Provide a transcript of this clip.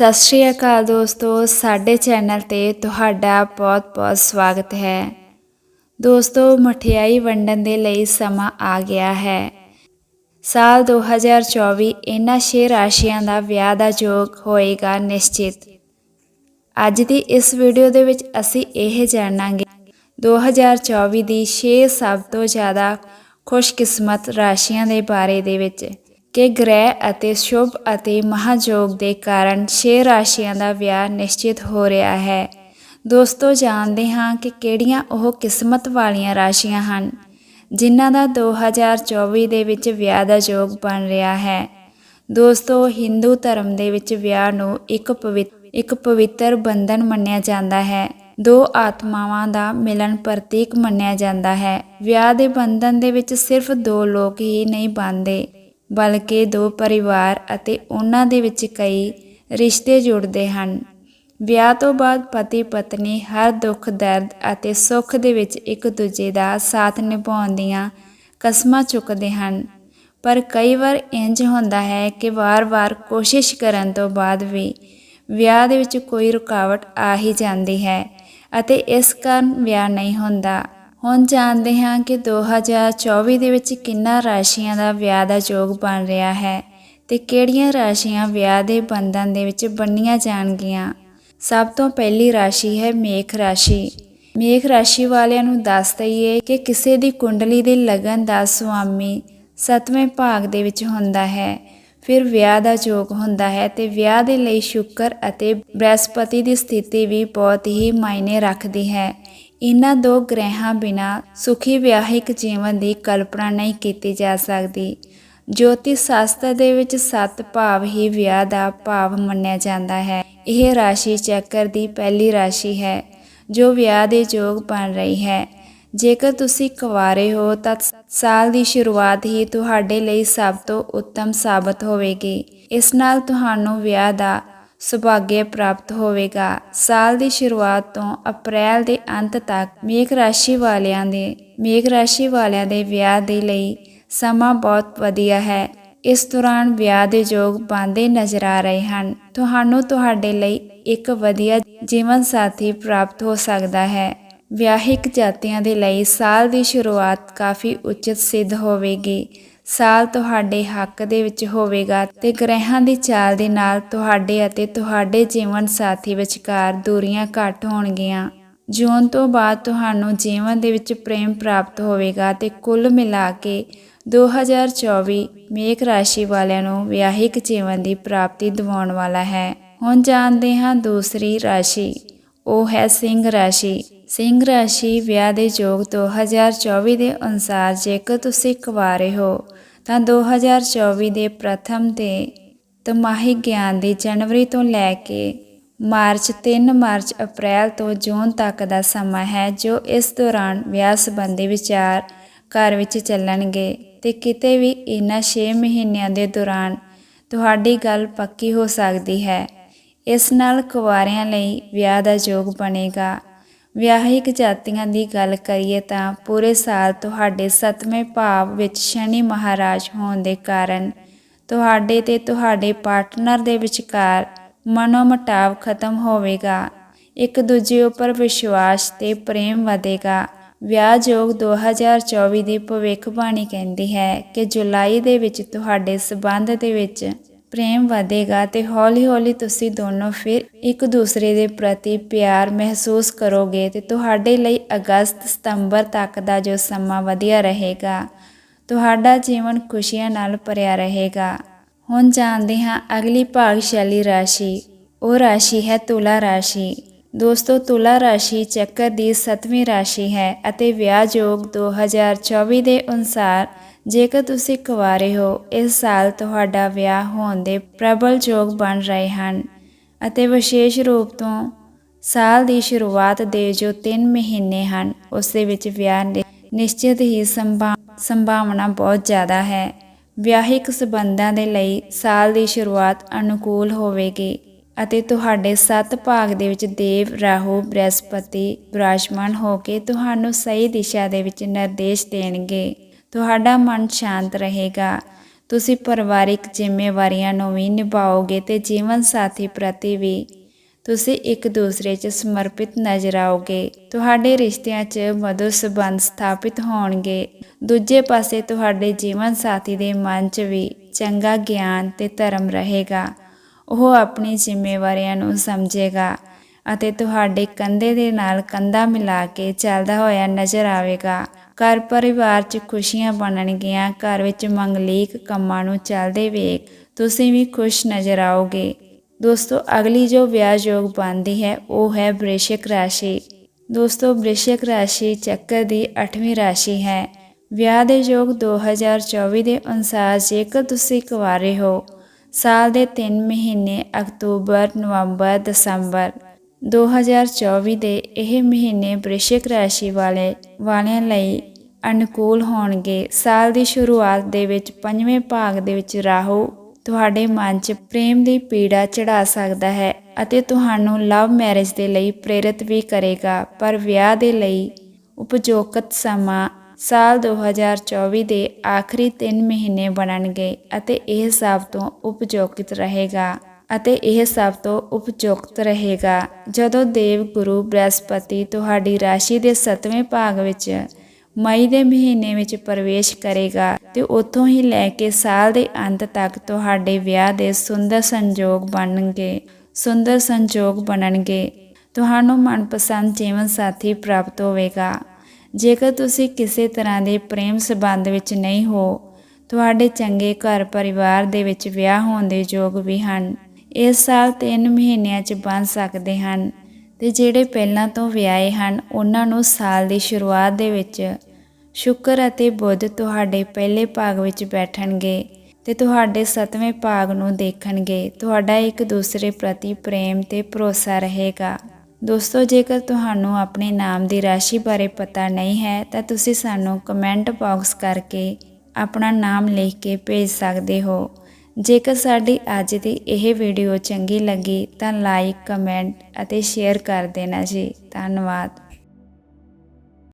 ਸਤਿ ਸ਼੍ਰੀ ਅਕਾਲ ਦੋਸਤੋ, ਸਾਡੇ ਚੈਨਲ ਤੇ ਤੁਹਾਡਾ ਬਹੁਤ-ਬਹੁਤ ਸਵਾਗਤ ਹੈ। ਦੋਸਤੋ, ਮਠਿਆਈ ਵੰਡਣ ਦੇ ਲਈ ਸਮਾਂ ਆ ਗਿਆ ਹੈ। ਸਾਲ 2024 ਇਹਨਾਂ ਛੇ ਰਾਸ਼ੀਆਂ ਦਾ ਵਿਆਹ ਦਾ ਯੋਗ ਹੋਏਗਾ ਨਿਸ਼ਚਿਤ। ਅੱਜ ਦੀ ਇਸ ਵੀਡੀਓ ਦੇ ਵਿੱਚ ਅਸੀਂ ਇਹ ਜਾਣਾਂਗੇ 2024 ਦੀ 6 ਸਭ ਤੋਂ ਜ਼ਿਆਦਾ ਖੁਸ਼ਕਿਸਮਤ ਰਾਸ਼ੀਆਂ ਦੇ ਬਾਰੇ ਦੇ ਵਿੱਚ। ਕਿ ਗ੍ਰਹਿ ਅਤੇ ਸ਼ੁਭ ਅਤੇ ਮਹਾਯੋਗ ਦੇ ਕਾਰਨ ਛੇ ਰਾਸ਼ੀਆਂ ਦਾ ਵਿਆਹ ਨਿਸ਼ਚਿਤ ਹੋ ਰਿਹਾ ਹੈ। ਦੋਸਤੋ, ਜਾਣਦੇ ਹਾਂ ਕਿ ਕਿਹੜੀਆਂ ਉਹ ਕਿਸਮਤ ਵਾਲੀਆਂ ਰਾਸ਼ੀਆਂ ਹਨ, ਜਿਨ੍ਹਾਂ ਦਾ 2024 ਦੇ ਵਿੱਚ ਵਿਆਹ ਦਾ ਯੋਗ ਬਣ ਰਿਹਾ ਹੈ। ਦੋਸਤੋ, ਹਿੰਦੂ ਧਰਮ ਦੇ ਵਿੱਚ ਵਿਆਹ ਨੂੰ ਇੱਕ ਪਵਿੱਤਰ ਇੱਕ ਪਵਿੱਤਰ ਬੰਧਨ ਮੰਨਿਆ ਜਾਂਦਾ ਹੈ। ਦੋ ਆਤਮਾਵਾਂ ਦਾ ਮਿਲਨ ਪ੍ਰਤੀਕ ਮੰਨਿਆ ਜਾਂਦਾ ਹੈ। ਵਿਆਹ ਦੇ ਬੰਧਨ ਦੇ ਵਿੱਚ ਸਿਰਫ ਦੋ ਲੋਕ ਹੀ ਨਹੀਂ ਬੰਦੇ ਬਲਕਿ ਦੋ ਪਰਿਵਾਰ ਅਤੇ ਉਹਨਾਂ ਦੇ ਵਿੱਚ ਕਈ ਰਿਸ਼ਤੇ ਜੁੜਦੇ ਹਨ। ਵਿਆਹ ਤੋਂ ਬਾਅਦ ਪਤੀ ਪਤਨੀ ਹਰ ਦੁੱਖ, ਦਰਦ ਅਤੇ ਸੁੱਖ ਦੇ ਵਿੱਚ ਇੱਕ ਦੂਜੇ ਦਾ ਸਾਥ ਨਿਭਾਉਣ ਦੀਆਂ ਕਸਮਾਂ ਚੁੱਕਦੇ ਹਨ। ਪਰ ਕਈ ਵਾਰ ਇੰਜ ਹੁੰਦਾ ਹੈ ਕਿ ਵਾਰ-ਵਾਰ ਕੋਸ਼ਿਸ਼ ਕਰਨ ਤੋਂ ਬਾਅਦ ਵੀ ਵਿਆਹ ਦੇ ਵਿੱਚ ਕੋਈ ਰੁਕਾਵਟ ਆ ਹੀ ਜਾਂਦੀ ਹੈ ਅਤੇ ਇਸ ਕਾਰਨ ਵਿਆਹ ਨਹੀਂ ਹੁੰਦਾ। ਹੁਣ ਜਾਣਦੇ ਹਾਂ ਕਿ 2024 ਦੇ ਵਿੱਚ ਕਿੰਨਾ ਰਾਸ਼ੀਆਂ ਦਾ ਵਿਆਹ ਦਾ ਯੋਗ ਬਣ ਰਿਹਾ ਹੈ ਤੇ ਕਿਹੜੀਆਂ ਰਾਸ਼ੀਆਂ ਵਿਆਹ ਦੇ ਬੰਧਨ ਦੇ ਵਿੱਚ ਬੰਨੀਆਂ ਜਾਣਗੀਆਂ। ਸਭ ਤੋਂ ਪਹਿਲੀ ਰਾਸ਼ੀ ਹੈ ਮੇਖ ਰਾਸ਼ੀ। ਮੇਖ ਰਾਸ਼ੀ ਵਾਲਿਆਂ ਨੂੰ ਦੱਸ ਦਈਏ ਕਿ ਕਿਸੇ ਦੀ ਕੁੰਡਲੀ ਦੇ ਲਗਨ ਦਾ ਸੁਆਮੀ ਸਤਵੇਂ ਭਾਗ ਦੇ ਵਿੱਚ ਹੁੰਦਾ ਹੈ। ਫਿਰ ਵਿਆਹ ਦਾ ਯੋਗ ਹੁੰਦਾ ਹੈ ਤੇ ਵਿਆਹ ਦੇ ਲਈ ਸ਼ੁੱਕਰ ਅਤੇ ਬ੍ਰਹਿਸਪਤੀ ਦੀ ਸਥਿਤੀ ਵੀ ਬਹੁਤ ਹੀ ਮਾਇਨੇ ਰੱਖਦੀ ਹੈ। ਇਹਨਾਂ ਦੋ ਗ੍ਰਹਿਾਂ ਬਿਨਾ ਸੁਖੀ ਵਿਆਹਿਕ ਜੀਵਨ ਦੀ ਕਲਪਨਾ ਨਹੀਂ ਕੀਤੀ ਜਾ ਸਕਦੀ। ਜੋਤਿਸ਼ ਸ਼ਾਸਤਰ ਦੇ ਵਿੱਚ ਸੱਤ ਭਾਵ ਹੀ ਵਿਆਹ ਦਾ ਭਾਵ ਮੰਨਿਆ ਜਾਂਦਾ ਹੈ। ਇਹ ਰਾਸ਼ੀ ਚੱਕਰ ਦੀ ਪਹਿਲੀ ਰਾਸ਼ੀ ਹੈ, ਜੋ ਵਿਆਹ ਦੇ ਯੋਗ ਬਣ ਰਹੀ ਹੈ। ਜੇਕਰ ਤੁਸੀਂ ਕੁਵਾਰੇ ਹੋ ਤਾਂ ਸਾਲ ਦੀ ਸ਼ੁਰੂਆਤ ਹੀ ਤੁਹਾਡੇ ਲਈ ਸਭ ਤੋਂ ਉੱਤਮ ਸਾਬਤ ਹੋਵੇਗੀ। ਇਸ ਨਾਲ ਤੁਹਾਨੂੰ ਵਿਆਹ ਦਾ ਸੁਭਾਗਯ ਪ੍ਰਾਪਤ ਹੋਵੇਗਾ। ਸਾਲ ਦੀ ਸ਼ੁਰੂਆਤ ਤੋਂ ਅਪ੍ਰੈਲ ਦੇ ਅੰਤ ਤੱਕ ਮੇਘ ਰਾਸ਼ੀ ਵਾਲਿਆਂ ਦੇ ਮੇਘ ਰਾਸ਼ੀ ਵਾਲਿਆਂ ਦੇ ਵਿਆਹ ਦੇ ਲਈ ਸਮਾਂ ਬਹੁਤ ਵਧੀਆ ਹੈ। ਇਸ ਦੌਰਾਨ ਵਿਆਹ ਦੇ ਯੋਗ ਬੰਦੇ ਨਜ਼ਰ ਆ ਰਹੇ ਹਨ। ਤੁਹਾਨੂੰ ਤੁਹਾਡੇ ਲਈ ਇੱਕ ਵਧੀਆ ਜੀਵਨ ਸਾਥੀ ਪ੍ਰਾਪਤ ਹੋ ਸਕਦਾ ਹੈ। ਵਿਆਹਿਕ ਜਾਤੀਆਂ ਦੇ ਲਈ ਸਾਲ ਦੀ ਸ਼ੁਰੂਆਤ ਕਾਫੀ ਉਚਿਤ ਸਿੱਧ ਹੋਵੇਗੀ। ਸਾਲ ਤੁਹਾਡੇ ਹੱਕ ਦੇ ਵਿੱਚ ਹੋਵੇਗਾ ਤੇ ਗ੍ਰਹਿਾਂ ਦੀ ਚਾਲ ਦੇ ਨਾਲ ਤੁਹਾਡੇ ਅਤੇ ਤੁਹਾਡੇ ਜੀਵਨ ਸਾਥੀ ਵਿਚਕਾਰ ਦੂਰੀਆਂ ਘੱਟ ਹੋਣਗੀਆਂ। ਜੂਨ ਤੋਂ ਬਾਅਦ ਤੁਹਾਨੂੰ ਜੀਵਨ ਦੇ ਵਿੱਚ ਪ੍ਰੇਮ ਪ੍ਰਾਪਤ ਹੋਵੇਗਾ ਤੇ ਕੁੱਲ ਮਿਲਾ ਕੇ 2024 ਮੇਘ ਰਾਸ਼ੀ ਵਾਲਿਆਂ ਨੂੰ ਵਿਆਹਿਕ ਜੀਵਨ ਦੀ ਪ੍ਰਾਪਤੀ ਦਿਵਾਉਣ ਵਾਲਾ ਹੈ। ਹੁਣ ਜਾਣਦੇ ਹਾਂ ਦੂਸਰੀ ਰਾਸ਼ੀ, ਉਹ ਹੈ ਸਿੰਘ ਰਾਸ਼ੀ। ਸਿੰਘ ਰਾਸ਼ੀ ਵਿਆਹ ਦੇ ਯੋਗ 2024 ਦੇ ਅਨੁਸਾਰ ਜੇਕਰ ਤੁਸੀਂ ਕੁਵਾਰੇ ਹੋ, ਤਾਂ 2024 ਦੇ ਪ੍ਰਥਮ ਤੇ ਤਮਾਹੀ ਗਿਆਨ ਦੀ ਜਨਵਰੀ ਤੋਂ ਲੈ ਕੇ ਮਾਰਚ 3 ਮਾਰਚ, ਅਪ੍ਰੈਲ ਤੋਂ ਜੂਨ ਤੱਕ ਦਾ ਸਮਾਂ ਹੈ ਜੋ ਇਸ ਦੌਰਾਨ ਵਿਆਹ ਸੰਬੰਧੀ ਵਿਚਾਰ ਘਰ ਵਿੱਚ ਚੱਲਣਗੇ ਤੇ ਕਿਤੇ ਵੀ ਇਹਨਾਂ 6 ਮਹੀਨਿਆਂ ਦੇ ਦੌਰਾਨ ਤੁਹਾਡੀ ਗੱਲ ਪੱਕੀ ਹੋ ਸਕਦੀ ਹੈ। ਇਸ ਨਾਲ ਕੁਵਾਰਿਆਂ ਲਈ ਵਿਆਹ ਦਾ ਯੋਗ ਬਣੇਗਾ। ਵਿਆਹਿਕ ਜਾਤੀਆਂ ਦੀ ਗੱਲ ਕਰੀਏ ਤਾਂ ਪੂਰੇ ਸਾਲ ਤੁਹਾਡੇ ਸਤਵੇਂ ਭਾਵ ਵਿੱਚ ਸ਼ਨੀ ਮਹਾਰਾਜ ਹੋਣ ਦੇ ਕਾਰਨ ਤੁਹਾਡੇ ਤੇ ਤੁਹਾਡੇ ਪਾਰਟਨਰ ਦੇ ਵਿਚਕਾਰ ਮਨੋਮਟਾਵ ਖਤਮ ਹੋਵੇਗਾ। ਇੱਕ ਦੂਜੇ ਉੱਪਰ ਵਿਸ਼ਵਾਸ ਤੇ ਪ੍ਰੇਮ ਵਧੇਗਾ। ਵਿਆਹ ਯੋਗ 2024 ਦੀ ਭਵਿੱਖਬਾਣੀ ਕਹਿੰਦੀ ਹੈ ਕਿ ਜੁਲਾਈ ਦੇ ਵਿੱਚ ਤੁਹਾਡੇ ਸਬੰਧ ਦੇ ਵਿੱਚ ਪ੍ਰੇਮ ਵਧੇਗਾ ਤੇ ਹੌਲੀ-ਹੌਲੀ ਤੁਸੀਂ ਦੋਨੋਂ ਫਿਰ ਇੱਕ ਦੂਸਰੇ ਦੇ ਪ੍ਰਤੀ ਪਿਆਰ ਮਹਿਸੂਸ ਕਰੋਗੇ ਤੇ ਤੁਹਾਡੇ ਲਈ ਅਗਸਤ ਸਤੰਬਰ ਤੱਕ ਦਾ ਜੋ ਸਮਾਂ ਵਧੀਆ ਰਹੇਗਾ, ਤੁਹਾਡਾ ਜੀਵਨ ਖੁਸ਼ੀਆਂ ਨਾਲ ਭਰਿਆ ਰਹੇਗਾ। ਹੁਣ ਜਾਣਦੇ ਹਾਂ ਅਗਲੀ ਭਾਗਸ਼ਾਲੀ ਰਾਸ਼ੀ। ਉਹ ਰਾਸ਼ੀ ਹੈ ਤੁਲਾ ਰਾਸ਼ੀ। ਦੋਸਤੋ, ਤੁਲਾ ਰਾਸ਼ੀ ਚੱਕਰ ਦੀ 7ਵੀਂ ਰਾਸ਼ੀ ਹੈ ਅਤੇ ਵਿਆਹ ਯੋਗ 2024 ਦੇ ਅਨੁਸਾਰ ਜੇਕਰ ਤੁਸੀਂ ਕੁਵਾਰੇ ਹੋ, ਇਸ ਸਾਲ ਤੁਹਾਡਾ ਵਿਆਹ ਹੋਣ ਦੇ ਪ੍ਰਬਲ ਯੋਗ ਬਣ ਰਹੇ ਹਨ ਅਤੇ ਵਿਸ਼ੇਸ਼ ਰੂਪ ਤੋਂ ਸਾਲ ਦੀ ਸ਼ੁਰੂਆਤ ਦੇ ਜੋ 3 ਮਹੀਨੇ ਹਨ, ਉਸ ਦੇ ਵਿੱਚ ਵਿਆਹ ਨਿਸ਼ਚਿਤ ਹੀ ਸੰਭਾਵਨਾ ਬਹੁਤ ਜ਼ਿਆਦਾ ਹੈ। ਵਿਆਹਿਕ ਸਬੰਧਾਂ ਦੇ ਲਈ ਸਾਲ ਦੀ ਸ਼ੁਰੂਆਤ ਅਨੁਕੂਲ ਹੋਵੇਗੀ ਅਤੇ ਤੁਹਾਡੇ ਸੱਤ ਭਾਗ ਦੇ ਵਿੱਚ ਦੇਵ, ਰਾਹੂ, ਬ੍ਰਹਸਪਤੀ ਵਿਰਾਜਮਾਨ ਹੋ ਕੇ ਤੁਹਾਨੂੰ ਸਹੀ ਦਿਸ਼ਾ ਦੇ ਵਿੱਚ ਨਿਰਦੇਸ਼ ਦੇਣਗੇ। ਤੁਹਾਡਾ ਮਨ ਸ਼ਾਂਤ ਰਹੇਗਾ। ਤੁਸੀਂ ਪਰਿਵਾਰਿਕ ਜ਼ਿੰਮੇਵਾਰੀਆਂ ਨੂੰ ਵੀ ਨਿਭਾਓਗੇ ਤੇ ਜੀਵਨ ਸਾਥੀ ਪ੍ਰਤੀ ਵੀ। ਤੁਸੀਂ ਇੱਕ ਦੂਸਰੇ 'ਚ ਸਮਰਪਿਤ ਨਜ਼ਰ ਆਓਗੇ। ਤੁਹਾਡੇ ਰਿਸ਼ਤਿਆਂ 'ਚ ਮਧੁਰ ਸਬੰਧ ਸਥਾਪਿਤ ਹੋਣਗੇ। ਦੂਜੇ ਪਾਸੇ ਤੁਹਾਡੇ ਜੀਵਨ ਸਾਥੀ ਦੇ ਮਨ 'ਚ ਵੀ ਚੰਗਾ ਗਿਆਨ ਤੇ ਧਰਮ ਰਹੇਗਾ। ਉਹ ਆਪਣੀ ਜ਼ਿੰਮੇਵਾਰੀਆਂ ਨੂੰ ਸਮਝੇਗਾ ਅਤੇ ਤੁਹਾਡੇ ਕੰਧੇ ਦੇ ਨਾਲ ਕੰਧਾ ਮਿਲਾ ਕੇ ਚੱਲਦਾ ਹੋਇਆ ਨਜ਼ਰ ਆਵੇਗਾ। ਘਰ ਪਰਿਵਾਰ 'ਚ ਖੁਸ਼ੀਆਂ ਬਣਨਗੀਆਂ, ਘਰ ਵਿੱਚ ਮੰਗਲੀਕ ਕੰਮਾਂ ਨੂੰ ਚੱਲਦੇ ਵੇਖ ਤੁਸੀਂ ਵੀ ਖੁਸ਼ ਨਜ਼ਰ ਆਓਗੇ। ਦੋਸਤੋ, ਅਗਲੀ ਜੋ ਵਿਆਹ ਯੋਗ ਬਣਦੀ ਹੈ, ਉਹ ਹੈ ਬ੍ਰਿਸ਼ਕ ਰਾਸ਼ੀ। ਦੋਸਤੋ, ਬ੍ਰਿਸ਼ਕ ਰਾਸ਼ੀ ਚੱਕਰ ਦੀ 8ਵੀਂ ਰਾਸ਼ੀ ਹੈ। ਵਿਆਹ ਦੇ ਯੋਗ 2024 ਦੇ ਅਨੁਸਾਰ ਜੇਕਰ ਤੁਸੀਂ ਕੁਆਰੇ ਹੋ, ਸਾਲ ਦੇ 3 ਮਹੀਨੇ ਅਕਤੂਬਰ, ਨਵੰਬਰ, ਦਸੰਬਰ। 2024 ਦੇ ਇਹ ਮਹੀਨੇ ਬ੍ਰਿਸ਼ਕ ਰਾਸ਼ੀ ਵਾਲੇ, ਵਾਲਿਆਂ ਲਈ ਅਨੁਕੂਲ ਹੋਣਗੇ। ਸਾਲ ਦੀ ਸ਼ੁਰੂਆਤ ਦੇ ਵਿੱਚ ਪੰਜਵੇਂ ਭਾਗ ਦੇ ਵਿੱਚ ਰਾਹੂ ਤੁਹਾਡੇ ਮਨ 'ਚ ਪ੍ਰੇਮ ਦੀ ਪੀੜਾ ਚੜਾ ਸਕਦਾ ਹੈ ਅਤੇ ਤੁਹਾਨੂੰ ਲਵ ਮੈਰਿਜ ਦੇ ਲਈ ਪ੍ਰੇਰਿਤ ਵੀ ਕਰੇਗਾ। ਪਰ ਵਿਆਹ ਦੇ ਲਈ ਉਪਯੋਗਤ ਸਮਾਂ ਸਾਲ 2024 ਦੇ ਆਖਰੀ 3 ਮਹੀਨੇ ਬਣਨਗੇ ਅਤੇ ਇਹ ਸਭ ਤੋਂ ਉਪਯੋਗਿਤ ਰਹੇਗਾ ਅਤੇ ਇਹ ਸਭ ਤੋਂ ਉਪਯੁਕਤ ਰਹੇਗਾ। ਜਦੋਂ ਦੇਵ ਗੁਰੂ ਬ੍ਰਹਸਪਤੀ ਤੁਹਾਡੀ ਰਾਸ਼ੀ ਦੇ 7ਵੇਂ ਭਾਗ ਵਿੱਚ ਮਈ ਦੇ ਮਹੀਨੇ ਵਿੱਚ ਪ੍ਰਵੇਸ਼ ਕਰੇਗਾ ਤੇ ਉੱਥੋਂ ਹੀ ਲੈ ਕੇ ਸਾਲ ਦੇ ਅੰਤ ਤੱਕ ਤੁਹਾਡੇ ਵਿਆਹ ਦੇ ਸੁੰਦਰ ਸੰਜੋਗ ਬਣਨਗੇ, ਸੁੰਦਰ ਸੰਜੋਗ ਬਣਨਗੇ। ਤੁਹਾਨੂੰ ਮਨਪਸੰਦ ਜੀਵਨ ਸਾਥੀ ਪ੍ਰਾਪਤ ਹੋਵੇਗਾ। ਜੇਕਰ ਤੁਸੀਂ ਕਿਸੇ ਤਰ੍ਹਾਂ ਦੇ ਪ੍ਰੇਮ ਸੰਬੰਧ ਵਿੱਚ ਨਹੀਂ ਹੋ, ਤੁਹਾਡੇ ਚੰਗੇ ਘਰ ਪਰਿਵਾਰ ਦੇ ਵਿੱਚ ਵਿਆਹ ਹੋਣ ਦੇ ਯੋਗ ਵੀ ਹਨ। ਇਸ ਸਾਲ 3 ਮਹੀਨਿਆਂ 'ਚ ਬਣ ਸਕਦੇ ਹਨ। ਤੇ ਜਿਹੜੇ ਪਹਿਲਾਂ ਤੋਂ ਵਿਆਹੇ ਹਨ, ਉਹਨਾਂ ਨੂੰ ਸਾਲ ਦੀ ਸ਼ੁਰੂਆਤ ਦੇ ਵਿੱਚ ਸ਼ੁੱਕਰ ਅਤੇ ਬੁੱਧ ਤੁਹਾਡੇ ਪਹਿਲੇ ਭਾਗ ਵਿੱਚ ਬੈਠਣਗੇ ਤੇ ਤੁਹਾਡੇ 7ਵੇਂ ਭਾਗ ਨੂੰ ਦੇਖਣਗੇ। ਤੁਹਾਡਾ ਇੱਕ ਦੂਸਰੇ ਪ੍ਰਤੀ ਪ੍ਰੇਮ ਤੇ ਭਰੋਸਾ ਰਹੇਗਾ। ਦੋਸਤੋ, ਜੇਕਰ ਤੁਹਾਨੂੰ ਆਪਣੇ ਨਾਮ ਦੀ ਰਾਸ਼ੀ ਬਾਰੇ ਪਤਾ ਨਹੀਂ ਹੈ, ਤਾਂ ਤੁਸੀਂ ਸਾਨੂੰ ਕਮੈਂਟ ਬਾਕਸ ਕਰਕੇ ਆਪਣਾ ਨਾਮ ਲਿਖ ਕੇ ਭੇਜ ਸਕਦੇ ਹੋ। ਜੇਕਰ ਸਾਡੀ ਅੱਜ ਦੀ ਇਹ ਵੀਡੀਓ ਚੰਗੀ ਲੱਗੀ ਤਾਂ ਲਾਈਕ ਕਮੈਂਟ ਅਤੇ ਸ਼ੇਅਰ ਕਰ ਦੇਣਾ ਜੀ। ਧੰਨਵਾਦ।